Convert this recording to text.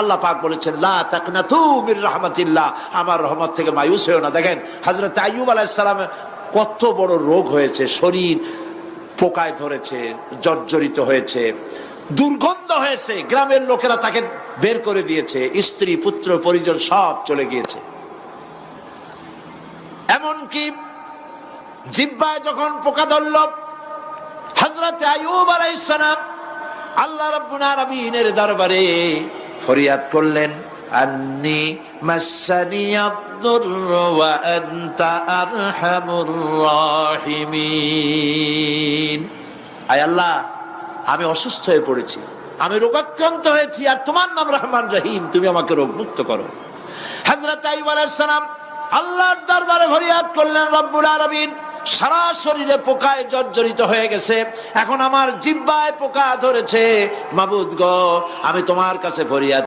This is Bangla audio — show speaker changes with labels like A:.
A: আল্লাহ পাক বলেছেন, লা মির রাহমাতিল্লাহ। আমার রহমত থেকে মায়ুস হয়েও না। দেখেন, হযরত আইয়ুব আলাইহিস সালামের কত বড় রোগ হয়েছে, শরীর পোকায় ধরেছে, জর্জরিত হয়েছে, দুর্গন্ধ হয়েছে। গ্রামের লোকেরা তাকে বের করে দিয়েছে, স্ত্রী, পুত্র, পরিজন সব চলে গিয়েছে। এমনকি জিব্বায় যখন পোকা ধরল হজরত আয়ুব আলাইহিস সালাম আল্লাহ আলামিনের দরবারে ফরিয়াদ করলেন, আন্নি আয় আল্লাহ, আমি অসুস্থ হয়ে পড়েছি, আমি রোগাক্রান্ত হয়েছি, আর তোমার নাম রহমান রহিম, তুমি আমাকে রোগ মুক্ত করো আলাইহিস সালাম আল্লাহর দরবারে ফরিয়াদ করলেন, রব্বুল আলামিন সারা শরীরে পোকায় জর্জরিত হয়ে গেছে। এখন আমার জিব্বায় পোকা ধরেছে। মাবুদ গ, আমি তোমার কাছে ফরিয়াদ